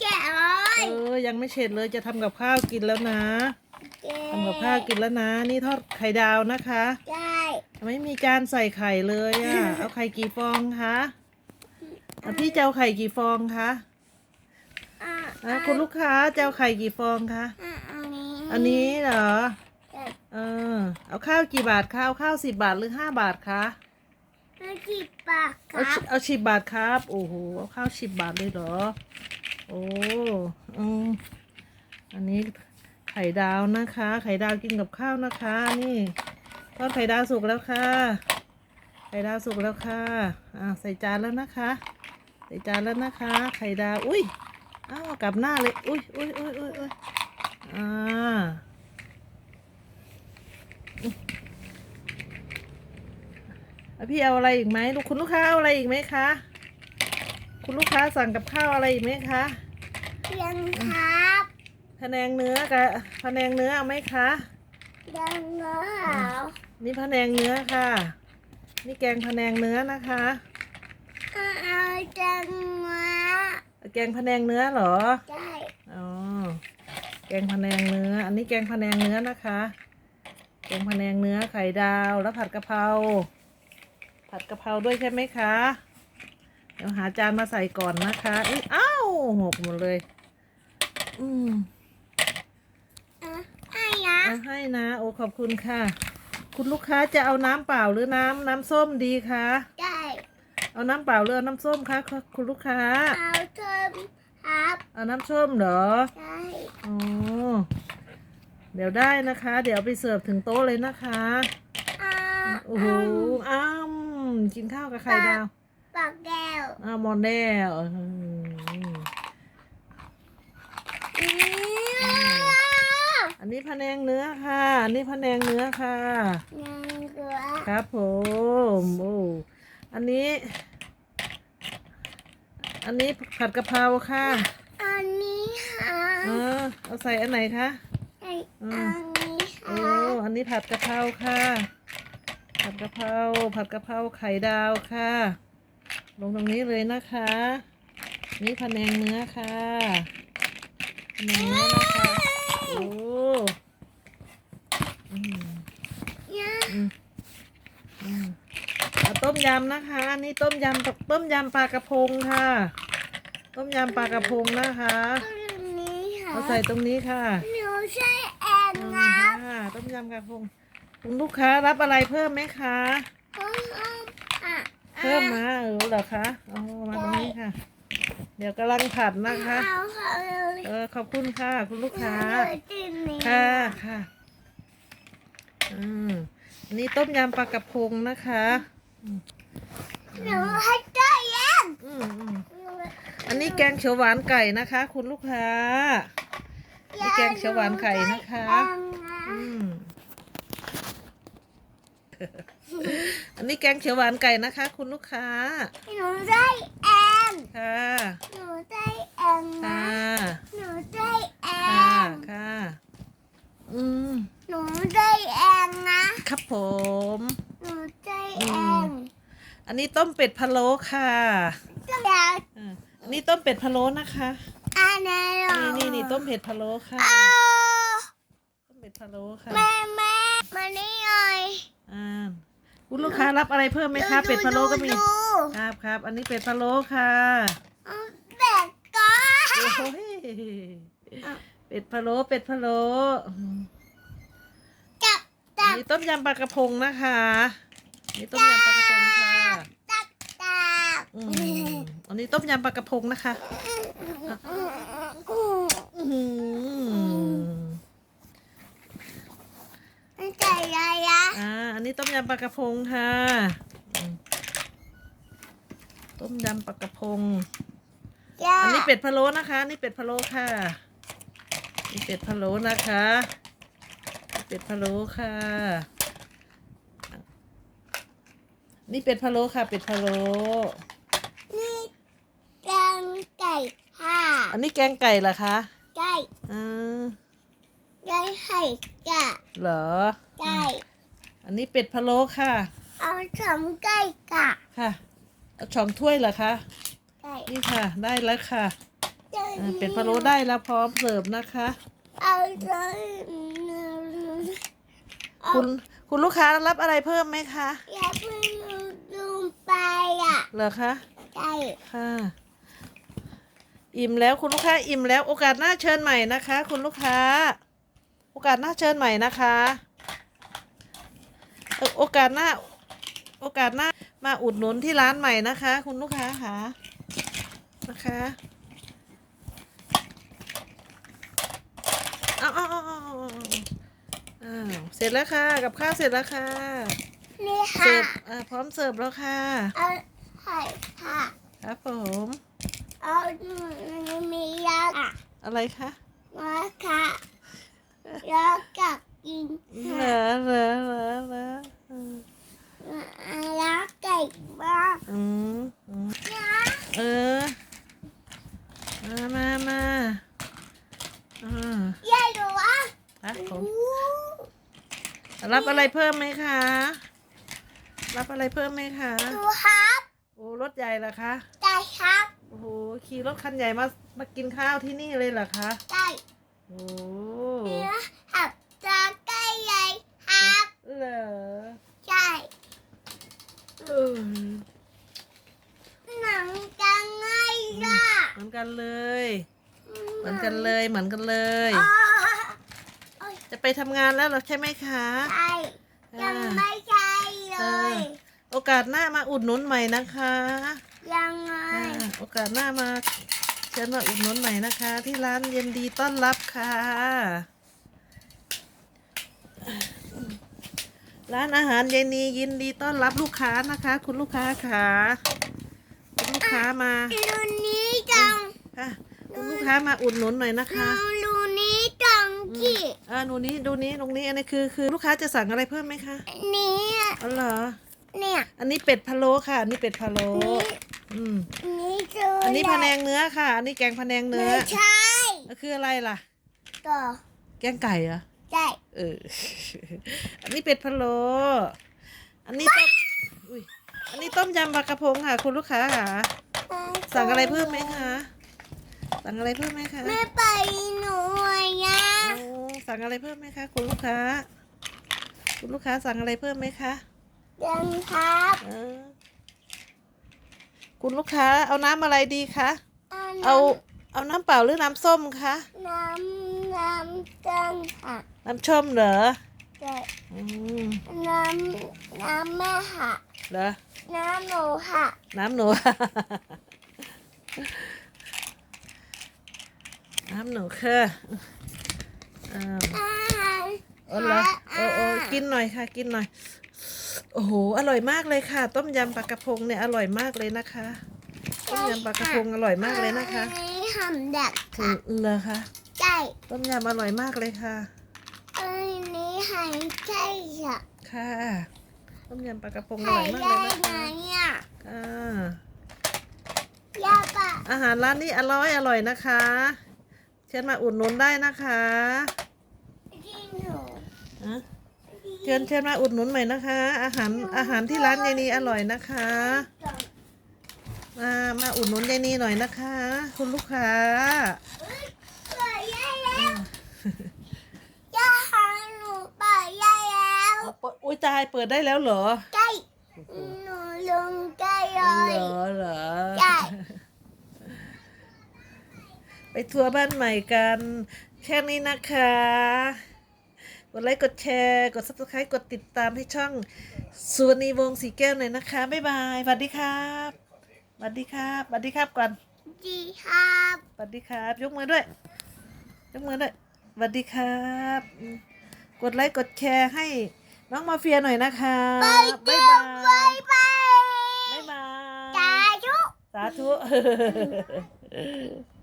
แกะเลยเออยังไม่เสร็จเลยจะทำกับข้าวกินแล้วนะทำกับข้าวกินแล้วนะ นี่ทอดไข่ดาวนะคะได้ไม่มีจานใส่ไข่เลยอะ เอาไข่กี่ฟองคะอะพี่จะเอาไข่กี่ฟองคะอะอะคุณลูกค้าจะเอาไข่กี่ฟองคะ อะอันนี้อันนี้เหรอเจ็ดเออ เอาข้าวกี่บาทคะเอาข้าวสิบบาทหรือห้าบาทคะห้าสิบบาทคเอารับชิเอาสิบบาทครับ โอ้โห เอาข้าวสิบบาทเลยเหรอ โอ้อืมอันนี้ไข่ดาวนะคะ ไข่ดาวกินกับข้าวนะคะ นี่ทอดไข่ดาวสุกแล้วค่ะ ไข่ดาวสุกแล้วค่ะอ่าใส่จานแล้วนะคะ ใส่จานแล้วนะคะ ไข่ดาว อุ้ยอ้าวกลับหน้าเลย อุ้ยอุ้ยอุ้ยอุ้ยอุ้ยอ่าพี่เอาอะไรอีกไหมลูกคุณลูกค้าเอาอะไรอีกไหมคะ คุณลูกค้าสั่งกับข้าวอะไรอีกไหมคะ ยงครับพะแนงเนื้อกับพะแนงเนื้อเอาไหมคะดังเหรอนี่พะแนงเนื้อค่ะ นี่แกงพะแนงเนื้อนะคะอะเอาจังหวะแกงพะแนงเนื้อเหรอได้อ๋อแกงพะแนงเนื้อ อันนี้แกงพะแนงเนื้อนะคะ แกงพะแนงเนื้อไข่ดาวแล้วผัดกะเพราผัดกะเพราด้วยใช่ไหมคะเดี๋ยวหาจานมาใส่ก่อนนะคะอุ๊ยอ้าวหกหมดเลย อืมอะให้นะเอาให้นะ โอ้ขอบคุณค่ะ คุณลูกค้าจะเอาน้ำเปล่าหรือน้ำน้ำส้มดีคะได้เอาน้ำเปล่าหรือเอาน้ำส้มคะคุณลูกค้า เอาเทิมครับเอาน้ำส้มเหรอได้อ๋อเดี๋ยวได้นะคะ เดี๋ยวเอาไปเสิร์ฟถึงโต๊ะเลยนะคะอ่าโอ้โหอ้ามกินข้าวกับไข่ดาว ปากแก้ว อ้าวมอนแน่อืม อืมอันนี้พะแนงเนื้อค่ะ อันนี้พะแนงเนื้อค่ะยังเกลือครับผมโอ้อันนี้ อันนี้ผัดกะเพราค่ะ อันนี้ค่ะเออเอาใส่อันไหนคะไอ้อือัมนนี้โอ้ค่ะอันนี้ผัดกะเพราค่ะ ผัดกะเพราผัดกะเพราไข่ดาวค่ะ ลงตรงนี้เลยนะคะ นี่พะแนงเนื้อค่ะ พะแนงเนื้อนะคะโอ้อืมเนี่ยอืมอืมเอาต้มยำนะคะนี่ต้มยำต้มยำปลากระพงค่ะ ต้มยำปลากระพงนะคะอันนี้ค่ะเอาใส่ตรงนี้ค่ะหนูใช่แอนอืมครับค่ะต้มยำกระพงคุณลูกค้ารับอะไรเพิ่มไหมคะ เพิ่มอะเพิ่มมาเออเหรอคะอ๋อมาตรงนี้ค่ะ เดี๋ยวกำลังผัดนะคะ เอาค่ะเลยเออขอบคุณค่ะ คุณลูกค้า เลยจิ้มนี้ค่ะค่ะ อืมอันนี้ต้มยำปลากระพงนะคะหนูให้ได้ยังอืมอืมอันนี้แกงเขียวหวานไก่นะคะ คุณลูกค้า นี่แกงเขียวหวานไข่นะคะ อืม อันนี้แกงเขียวหวานไก่นะคะ คุณลูกค้า หนูได้แอ นค่ะ หนูได้แอนนะ ค่ะ หนูได้แอค่ะ นค่ะ อืม หนูได้แอนนะ ครับผม หนูได้แอนอันนี้ต้มเป็ดพะโล้ค่ะจะอยากอ่าอันนี้ต้มเป็ดพะโล้นะคะ อันไหนหรอนี่นี่นี่ต้มเผ็ดพะโล้ค่ะเอาต้มเผ็ดพะโล้ค่ะ แม่แม่มานี่หน่อย อ่า คุณลูกค้ารับอะไรเพิ่มไหมคะเป็ดพะโล้ก็มีดูครับครับ อันนี้เป็ดพะโล้ค่ะเอาเป็ดก่อนโอ้โหเป็ดพะโล้เป็ดพะโล้อืมจับอัจันบนี้ต้มยำปลากระพงนะคะอันนี่ต้มยำปลากระพงค่ะจับจับอืมอันนี้ต้มยำปลากระพงนะคะอื้อหือ มันใจอะไรอะอ่า อันนี้ต้มยำปลากระพงค่ะอืมต้มยำปลากระพง ย่าอันนี้เป็ดพะโล้นะคะ นี่เป็ดพะโล้ค่ะ นี่เป็ดพะโล้นะคะนี่เป็ดพะโล้ค่ะ นี่เป็ดพะโล้ค่ะ เป็ดพะโล้ นี่แกงไก่ค่ะอันนี้แกงไก่เหรอคะ ไก่อื มไก่ไข่กะเหรอ ไก่อันนี้เป็ดพะโล้ค่ะ เอาสองไก่กะค่ะเอาสองถ้วยเหรอคะ ไก่นี่ค่ะ ได้แล้วค่ะจะอ่าเป็ดพะโล้ได้แล้วพร้อมเสิร์ฟนะคะ เอาเลยคุณคุณลูกค้ารับอะไรเพิ่มไหมคะอย่าเพิ่งลืมไปอะเหรอคะใช่ค่ะ อิ่มแล้วคุณลูกค้าอิ่มแล้วโอกาสหน้าเชิญใหม่นะคะ คุณลูกค้า โอกาสหน้าเชิญใหม่นะคะเอ่อโอกาสหน้า โอกาสหน้ามาอุดหนุนที่ร้านใหม่นะคะ คุณลูกค้าค่ะนะคะเอาเอาเอาเอาเอาเอาอ้าวเสร็จแล้วค่ะ กับข้าวเสร็จแล้วค่ะนี่เสิค่ะร์ฟอ่าพร้อมเสิร์ฟแล้วค่ะเอาไข่ค่ะ ครับผมเอาหนูมียาอะอะไรคะมาค่ะ แล้วกับกินเหรค่ะอเหรอเหรอเหรอแล้วไก่บ้างอืมอืมเออ มามามาอ่ายายดูว่าครับผมรับอะไรเพิ่มไหมคะ รับอะไรเพิ่มไหมคะดูครับโอ้รถใหญ่เหรอคะได้ครับโอ้โหขี่รถคันใหญ่มามากินข้าวที่นี่เลยเหรอคะได้โอ้ เนื้อหับจะใกล้ใหญ่ครับเหรอใช่เออหนังจะง่ายล่ะเหมือนกันเลย เหมือนกันเลยเหมือนกันเลยอ๋อจะไปทำงานแล้วเหรอใช่ไหมคะใช่ยังไม่ใช่เลเออยโอกาสหน้ามาอุดหนุนใหม่นะคะ ยังไงอ่าโอกาสหน้ามาเชิญมาอุดหนุนใหม่นะคะ ที่ร้านเย็นดีต้อนรับค่ะ ร้านอาหารเยนียินดีต้อนรับลูกค้านะคะ คุณลูกค้าค่ะคุณลูกค้ามารูนี้จังค่ะคุณลูกค้ามาอุดหนุนหน่อยนะคะรูนี้จังที่อ่าดูนี้ดูนี้ตรงนี้อันนี้คือคือลูกค้าจะสั่งอะไรเพิ่มไหมคะนี้อ๋อเหรอเนี่ย อันนี้เป็ดพะโล้ค่ะ อันนี้เป็ดพะโล้อืมนี่คืออัอันนี้พะแนงเนื้อค่ะ อันนี้แกงพะแนงเนื้อไม่ใช่แล้วคืออะไรล่ะต่อแกงไก่เหรอใช่ เออ อันนี้เป็ดพะโล้อันนี้ต้มอุ้ยอันนี้ต้มยำปลากระพงค่ะ คุณลูกค้าค่ะ สั่งอะไรเพิ่มไหมคะ สั่งอะไรเพิ่มไหมคะไม่ไปหนูนะโอ้สั่งอะไรเพิ่มไหมคะคุณลูกค้า คุณลูกค้าสั่งอะไรเพิ่มไหมคะยังครับเออคุณลูกค้าเอาน้ำอะไรดีคะน้ำเอาเอาน้ำเปล่าหรือน้ำส้มคะ น้ำน้ำจังค่ะ น้ำชมเหรอใช่อืมน้ำน้ำแม่ค่ะเหรอน้ำหนูค่ะน้ำหนู น้ำหนูค่ะอ้าวอาหารเออเหรอโอ้โอ้กินหน่อยค่ะ กินหน่อย โอ้โห อร่อยมากเลยค่ะ ต้มยำปลากระพงเนี่ยอร่อยมากเลยนะคะ ต้มยำปลากระพงอร่อยมากเลยนะคะ อันนี้ทำดักถูกเหรอคะ ใช่ ต้มยำอร่อยมากเลยค่ะอันนี้ หายใจค่ะค่ะต้มยำปลากระพงอหาร่อยยมากได้เลยนะไงคะอะค่ะยาปะอาหารร้านนี้อร่อยอร่อยนะคะเชิญมาอุดหนุนได้นะคะที่หนูอะเชิญเชิญมาอุดหนุนใหม่นะคะ อาหารอาหารที่ร้านยายนีอร่อยนะคะ มามาอุดหนุนยายนีหน่อยนะคะ คุณลูกค้า เปิดได้แล้วยาหาหนูเปิดได้แล้ว เปิดอุ้ยตายเปิดได้แล้วเหรอใช่หนูลงได้เลยเหรอเหรอใช่ไปทัวร์บ้านใหม่กันแค่นี้นะคะ กดไลค์กดแชร์ กด subscribe กดติดตามให้ช่องสุวรรณีวงศ์สีแก้วหน่อยนะคะ บ๊ายบายสวัสดีครับสวัสดีครับสวัสดีครับก่อนดีครับสวัสดีครับ ยกมือด้วย ยกมือด้วยสวัสดีครับอืมกดไลค์กดแชร์ให้ น้องมาเฟียหน่อยนะคะไปบ๊ายเจบาอไปยไปบ๊ายบายจ้าชุสาธุ